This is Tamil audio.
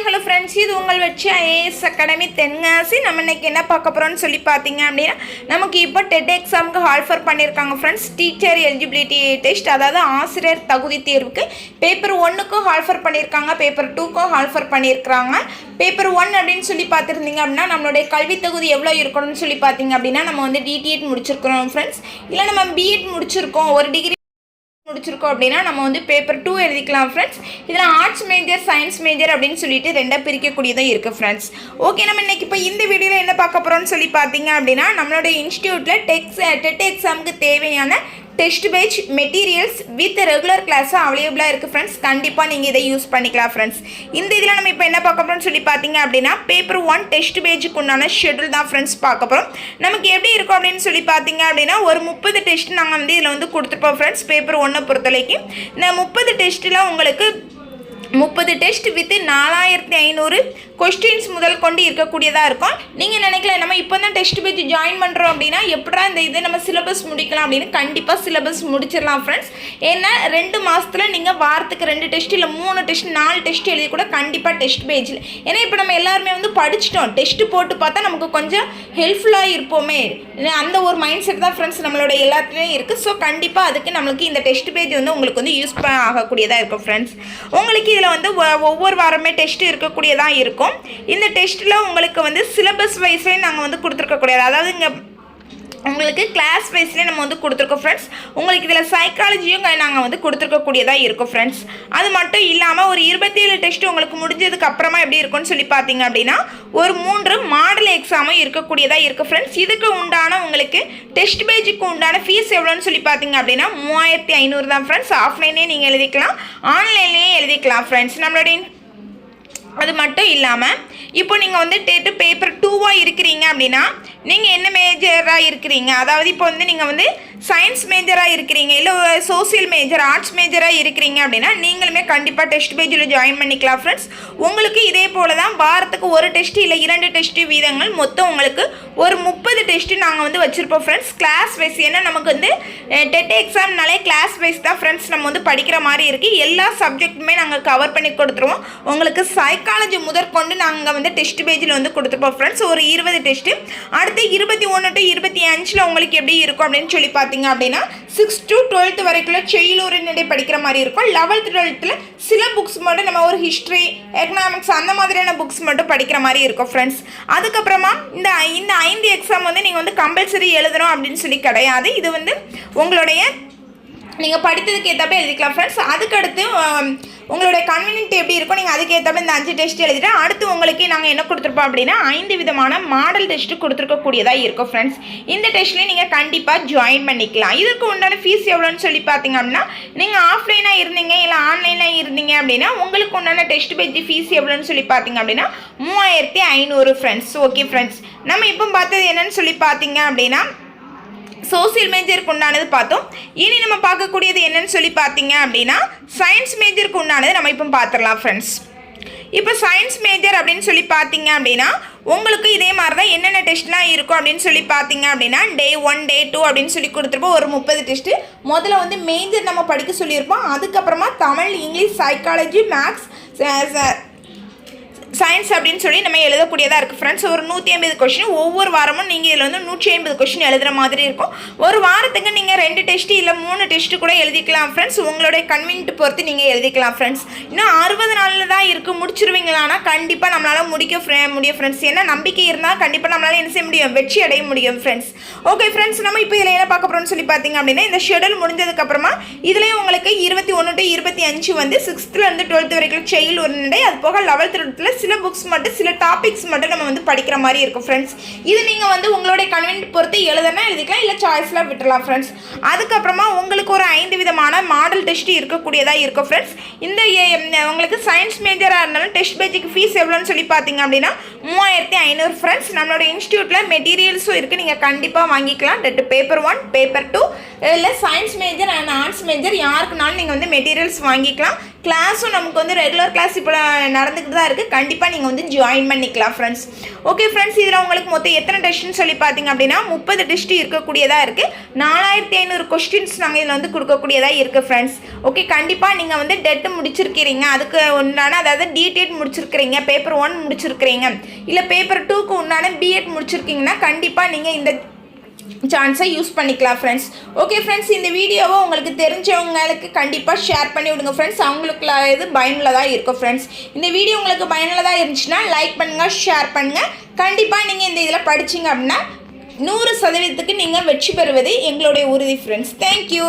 ஹாய் ஹலோ ஃப்ரெண்ட்ஸ் இது உங்கள் வச்சு ஐஏஎஸ் அகாடமி தென்காசி. நம்ம இன்றைக்கி என்ன பார்க்க போகிறோம்னு சொல்லி பார்த்தீங்க அப்படின்னா நமக்கு இப்போ டெட் எக்ஸாமுக்கு ஹால்ஃபர் பண்ணியிருக்காங்க ஃப்ரெண்ட்ஸ் டீச்சர் எலிஜிபிலிட்டி டெஸ்ட் அதாவது ஆசிரியர் தகுதி தேர்வுக்கு பேப்பர் ஒன்றுக்கும் ஹால்ஃபர் பண்ணியிருக்காங்க பேப்பர் டூக்கும் ஹால்ஃபர் பண்ணியிருக்காங்க பேப்பர் ஒன் அப்படின்னு சொல்லி பார்த்துருந்தீங்க அப்படின்னா நம்மளுடைய கல்வி தகுதி எவ்வளோ இருக்கணும்னு சொல்லி பார்த்தீங்க அப்படின்னா நம்ம வந்து டிடிஎட் முடிச்சிருக்கிறோம் ஃப்ரெண்ட்ஸ் இல்லை நம்ம பிஎட் முடிச்சிருக்கோம். ஒரு டிகிரி முடிச்சிருக்கோம் அப்படின்னா நம்ம வந்து பேப்பர் டூ எழுதிக்கலாம் ஃப்ரெண்ட்ஸ் இதில் ஆர்ட்ஸ் மேஜர் சயின்ஸ் மேஜர் அப்படின்னு சொல்லிட்டு ரெண்டாக பிரிக்கக்கூடியதாக இருக்குது ஃப்ரெண்ட்ஸ் ஓகே நம்ம இன்றைக்கி இப்போ இந்த வீடியோவில் என்ன பார்க்க போகிறோம்னு சொல்லி பார்த்தீங்க அப்படின்னா நம்மளோட இன்ஸ்டியூட்டில் டெக்ஸ் டெட் எக்ஸாமுக்கு தேவையான test page materials with regular கிளாஸும் அவைலபிளாக இருக்குது ஃப்ரெண்ட்ஸ் கண்டிப்பாக நீங்கள் இதை யூஸ் பண்ணிக்கலாம் ஃப்ரெண்ட்ஸ் இந்த இதில் நம்ம இப்போ என்ன பார்க்க போகிறோம்னு சொல்லி பார்த்தீங்க அப்படின்னா பேப்பர் ஒன் டெஸ்ட் பேஜுக்கு உண்டான ஷெடியூல் தான் ஃப்ரெண்ட்ஸ் பார்க்க போகிறோம் நமக்கு எப்படி இருக்கும் அப்படின்னு சொல்லி பார்த்தீங்க அப்படின்னா ஒரு முப்பது டெஸ்ட் நாங்கள் வந்து இதில் வந்து கொடுத்துருப்போம் ஃப்ரெண்ட்ஸ் பேப்பர் ஒன்றை பொறுத்தவரைக்கும். இந்த முப்பது டெஸ்ட்டில் உங்களுக்கு முப்பது டெஸ்ட் வித்து நாலாயிரத்தி ஐநூறு கொஸ்டின்ஸ் முதல் கொண்டு இருக்கக்கூடியதாக இருக்கும். நீங்கள் நினைக்கல நம்ம இப்போ தான் டெஸ்ட் பேஜ் ஜாயின் பண்ணுறோம் அப்படின்னா எப்படா இந்த இது நம்ம சிலபஸ் முடிக்கலாம் அப்படின்னு கண்டிப்பாக சிலபஸ் முடிச்சிடலாம் ஃப்ரெண்ட்ஸ் ஏன்னா ரெண்டு மாதத்தில் நீங்கள் வாரத்துக்கு ரெண்டு டெஸ்ட் இல்லை மூணு டெஸ்ட் நாலு டெஸ்ட் எழுதி கூட கண்டிப்பாக டெஸ்ட் பேஜில் ஏன்னா இப்போ நம்ம எல்லாருமே வந்து படிச்சிட்டோம். டெஸ்ட் போட்டு பார்த்தா நமக்கு கொஞ்சம் ஹெல்ப்ஃபுல்லாக இருப்போமே. அந்த ஒரு மைண்ட் செட் தான் ஃப்ரெண்ட்ஸ் நம்மளோட எல்லாத்துலேயும் இருக்குது ஸோ கண்டிப்பாக அதுக்கு நம்மளுக்கு இந்த டெஸ்ட் பேஜ் வந்து உங்களுக்கு வந்து யூஸ் ஆகக்கூடியதாக இருக்கும் ஃப்ரெண்ட்ஸ் உங்களுக்கு இதில் வந்து ஒவ்வொரு வாரமே டெஸ்ட் இருக்கக்கூடியதாக இருக்கும். இந்த டெஸ்ட்டில் உங்களுக்கு வந்து சிலபஸ் வைஸ்லேயே நாங்கள் வந்து கொடுத்துருக்கக்கூடியது அதாவது இங்கே உங்களுக்கு கிளாஸ் வைஸ்லேயே நம்ம வந்து கொடுத்துருக்கோம் ஃப்ரெண்ட்ஸ் உங்களுக்கு இதில் சைக்காலஜியும் நாங்கள் வந்து கொடுத்துருக்கக்கூடியதாக இருக்கும் ஃப்ரெண்ட்ஸ் அது மட்டும் இல்லாமல் ஒரு இருபத்தி ஏழு டெஸ்ட் உங்களுக்கு முடிஞ்சதுக்கு அப்புறமா எப்படி இருக்கும்னு சொல்லி பார்த்தீங்க அப்படின்னா ஒரு மூன்று மாடல் எக்ஸாமும் இருக்கக்கூடியதாக இருக்குது ஃப்ரெண்ட்ஸ் இதுக்கு உண்டான உங்களுக்கு டெஸ்ட் பேஜுக்கு உண்டான ஃபீஸ் எவ்வளோன்னு சொல்லி பார்த்தீங்க அப்படின்னா மூவாயிரத்தி ஐநூறு தான் ஃப்ரெண்ட்ஸ் ஆஃப்லைனே நீங்கள் எழுதிக்கலாம் ஆன்லைன்லேயே எழுதிக்கலாம் ஃப்ரெண்ட்ஸ் நம்மளுடைய அது மட்டும் இல்லாமல் இப்போ நீங்கள் வந்து டேட்டு பேப்பர் டூவாக இருக்கிறீங்க அப்படின்னா நீங்கள் என்ன மேஜராக இருக்கிறீங்க? அதாவது இப்போ வந்து நீங்கள் வந்து சயின்ஸ் மேஜராக இருக்கிறீங்க இல்லை சோசியல் மேஜர் ஆர்ட்ஸ் மேஜராக இருக்கிறீங்க அப்படின்னா நீங்களுமே கண்டிப்பாக டெஸ்ட் பேஜில் ஜாயின் பண்ணிக்கலாம் ஃப்ரெண்ட்ஸ் உங்களுக்கு இதே போல் தான் வாரத்துக்கு ஒரு டெஸ்ட் இல்லை இரண்டு டெஸ்ட் வீதங்கள் மொத்தம் உங்களுக்கு ஒரு முப்பது டெஸ்ட்டு நாங்கள் வந்து வச்சுருப்போம் ஃப்ரெண்ட்ஸ் கிளாஸ் வைஸ் ஏன்னா நமக்கு வந்து டெட் எக்ஸாம்னாலே கிளாஸ் வைஸ் தான் ஃப்ரெண்ட்ஸ் நம்ம வந்து படிக்கிற மாதிரி இருக்குது எல்லா சப்ஜெக்ட்டுமே நாங்கள் கவர் பண்ணி கொடுத்துருவோம். உங்களுக்கு சைக்காலஜி முதற்கொண்டு நாங்கள் வந்து டெஸ்ட் பேஜில் வந்து கொடுத்துருப்போம் ஃப்ரெண்ட்ஸ் ஒரு இருபது டெஸ்ட்டு அடுத்து இருபத்தி ஒன்று டு இருபத்தி அஞ்சில் உங்களுக்கு எப்படி இருக்கும் அப்படின்னு சொல்லி பார்த்தோம் பார்த்தீங்க அப்படின்னா சிக்ஸ் டு டுவெல்த் வரைக்குள்ள செய்யுளுரைநடை படிக்கிற மாதிரி இருக்கும். லெவல்த் டுவெல்த்தில் சில புக்ஸ் மட்டும் நம்ம ஒரு ஹிஸ்ட்ரி எக்கனாமிக்ஸ் அந்த மாதிரியான புக்ஸ் மட்டும் படிக்கிற மாதிரி இருக்கும் ஃப்ரெண்ட்ஸ் அதுக்கப்புறமா இந்த இந்த ஐந்து எக்ஸாம் வந்து நீங்கள் வந்து கம்பல்சரி எழுதணும் அப்படின்னு சொல்லி கிடையாது. இது வந்து உங்களுடைய நீங்கள் படித்ததுக்கு ஏற்றப்ப எழுதிக்கலாம் ஃப்ரெண்ட்ஸ் அதுக்கடுத்து உங்களுடைய கன்வீனியன்ட் எப்படி இருக்கும் நீங்கள் அதுக்கேற்றப்ப இந்த அஞ்சு டெஸ்ட் எழுதிட்டு அடுத்து உங்களுக்கு நாங்கள் என்ன கொடுத்துருப்போம் அப்படின்னா ஐந்து விதமான மாடல் டெஸ்ட்டு கொடுத்துருக்கக்கூடியதாக இருக்கும் ஃப்ரெண்ட்ஸ் இந்த டெஸ்ட்லேயும் நீங்கள் கண்டிப்பாக ஜாயின் பண்ணிக்கலாம். இதற்கு உண்டான ஃபீஸ் எவ்வளோன்னு சொல்லி பார்த்தீங்க அப்படின்னா நீங்கள் ஆஃப்லைனாக இருந்தீங்க இல்லை ஆன்லைனில் இருந்தீங்க அப்படின்னா உங்களுக்கு உண்டான டெஸ்ட் பேஜ் ஃபீஸ் எவ்வளோன்னு சொல்லி பார்த்தீங்க அப்படின்னா மூவாயிரத்தி ஐநூறு ஃப்ரெண்ட்ஸ் ஓகே ஃப்ரெண்ட்ஸ் நம்ம இப்போ பார்த்தது என்னன்னு சொல்லி பார்த்தீங்க அப்படின்னா சோசியல் மேஜருக்கு உண்டானது பார்த்தோம். இனி நம்ம பார்க்கக்கூடியது என்னன்னு சொல்லி பார்த்தீங்க அப்படின்னா சயின்ஸ் மேஜருக்கு உண்டானது நம்ம இப்போ பார்த்துடலாம் ஃப்ரெண்ட்ஸ் இப்போ சயின்ஸ் மேஜர் அப்படின்னு சொல்லி பார்த்தீங்க அப்படின்னா உங்களுக்கு இதே மாதிரி தான் என்னென்ன டெஸ்ட்லாம் இருக்கும் அப்படின்னு சொல்லி பார்த்தீங்க அப்படின்னா டே ஒன் டே டூ அப்படின்னு சொல்லி கொடுத்துருப்போம். ஒரு முப்பது டெஸ்ட்டு முதல்ல வந்து மேஜர் நம்ம படிக்க சொல்லியிருப்போம். அதுக்கப்புறமா Tamil English psychology maths science அப்படின்னு சொல்லி நம்ம எழுதக்கூடியதாக இருக்குது ஃப்ரெண்ட்ஸ் ஒரு நூற்றி ஐம்பது கொஷின் ஒவ்வொரு வாரமும் நீங்கள் இதில் வந்து நூற்றி ஐம்பது கொஷின் எழுதுகிற மாதிரி இருக்கும். ஒரு வாரத்துக்கு நீங்கள் ரெண்டு டெஸ்ட்டு இல்லை மூணு டெஸ்ட்டு கூட எழுதிக்கலாம் ஃப்ரெண்ட்ஸ் உங்களுடைய கன்வீனியன்ட் பொறுத்து நீங்கள் எழுதிக்கலாம் ஃப்ரெண்ட்ஸ் இன்னும் அறுபது நாளில் தான் இருக்குது முடிச்சிருவீங்களானா கண்டிப்பாக நம்மளால் முடிக்க முடியும் ஃப்ரெண்ட்ஸ் ஏன்னா நம்பிக்கை இருந்தால் கண்டிப்பாக நம்மளால் என்ன செய்ய முடியும்? வெற்றி அடைய முடியும் ஃப்ரெண்ட்ஸ் ஓகே ஃப்ரெண்ட்ஸ் நம்ம இப்போ இதில் என்ன பார்க்க போகிறோம்னு சொல்லி பார்த்தீங்க அப்படின்னா இந்த ஷெடியூல் முடிஞ்சதுக்கப்புறமா இதுலேயும் உங்களுக்கு இருபத்தி ஒன்று டு இருபத்தி அஞ்சு வந்து சிக்ஸ்த்துலேருந்து டுவெல்த் வரைக்கும் செயல் ஒரு நடை அது போக லெவல்த் டுவெல்த்தில் சில புக்ஸ் மட்டும் சில டாபிக்ஸ் மட்டும் நம்ம வந்து படிக்கிற மாதிரி இருக்கும் ஃப்ரெண்ட்ஸ் இது நீங்கள் வந்து உங்களுடைய கன்வென்ட் பொறுத்து எழுதுனா எழுதிக்கலாம் இல்லை சாய்ஸ்லாம் விட்டுலாம் ஃப்ரெண்ட்ஸ் அதுக்கப்புறமா உங்களுக்கு ஒரு ஐந்து விதமான மாடல் டெஸ்ட் இருக்கக்கூடியதாக இருக்கும் ஃப்ரெண்ட்ஸ் இந்த உங்களுக்கு சயின்ஸ் மேஜராக இருந்தாலும் டெஸ்ட் பேஜுக்கு ஃபீஸ் எவ்வளோன்னு சொல்லி பார்த்தீங்க அப்படின்னா மூவாயிரத்தி ஐநூறு ஃப்ரெண்ட்ஸ் நம்மளோட இன்ஸ்டியூட்டில் மெட்டீரியல்ஸும் இருக்குது நீங்கள் கண்டிப்பாக வாங்கிக்கலாம். TET paper one paper two இல்லை science major and arts major யாருக்குனாலும் நீங்கள் வந்து மெட்டீரியல்ஸ் வாங்கிக்கலாம். கிளாஸும் நமக்கு வந்து ரெகுலர் கிளாஸ் இப்போ நடந்துக்கிட்டு தான் இருக்குது கண்டிப்பாக நீங்கள் வந்து ஜாயின் பண்ணிக்கலாம் ஃப்ரெண்ட்ஸ் ஓகே ஃப்ரெண்ட்ஸ் இதில் உங்களுக்கு மொத்தம் எத்தனை டெஸ்ட்னு சொல்லி பார்த்தீங்க அப்படின்னா முப்பது டெஸ்ட் இருக்கக்கூடியதாக இருக்குது நாலாயிரத்தி ஐநூறு கொஸ்டின்ஸ் நாங்கள் இதில் வந்து கொடுக்கக்கூடியதாக இருக்குது ஃப்ரெண்ட்ஸ் ஓகே கண்டிப்பாக நீங்கள் வந்து டெட்டு முடிச்சிருக்கிறீங்க. அதுக்கு உண்டான அதாவது டிடெட் முடிச்சிருக்கிறீங்க பேப்பர் ஒன் முடிச்சிருக்கிறீங்க. இல்லை பேப்பர் டூக்கு உண்டான பிஎட் முடிச்சிருக்கீங்கன்னா கண்டிப்பாக நீங்கள் இந்த சான்ஸை யூஸ் பண்ணிக்கலாம் ஃப்ரெண்ட்ஸ் ஓகே ஃப்ரெண்ட்ஸ் இந்த வீடியோவை உங்களுக்கு தெரிஞ்சவங்களுக்கு கண்டிப்பாக ஷேர் பண்ணி விடுங்க ஃப்ரெண்ட்ஸ் அவங்களுக்கு இது பயனுள்ளதாக இருக்கும் ஃப்ரெண்ட்ஸ் இந்த வீடியோ உங்களுக்கு பயனுள்ளதாக இருந்துச்சுன்னா லைக் பண்ணுங்கள் ஷேர் பண்ணுங்கள் கண்டிப்பாக நீங்கள் இந்த இதில் படிச்சீங்க அப்படின்னா நூறு சதவீதத்துக்கு நீங்கள் வெற்றி பெறுவது எங்களுடைய உறுதி ஃப்ரெண்ட்ஸ் தேங்க்யூ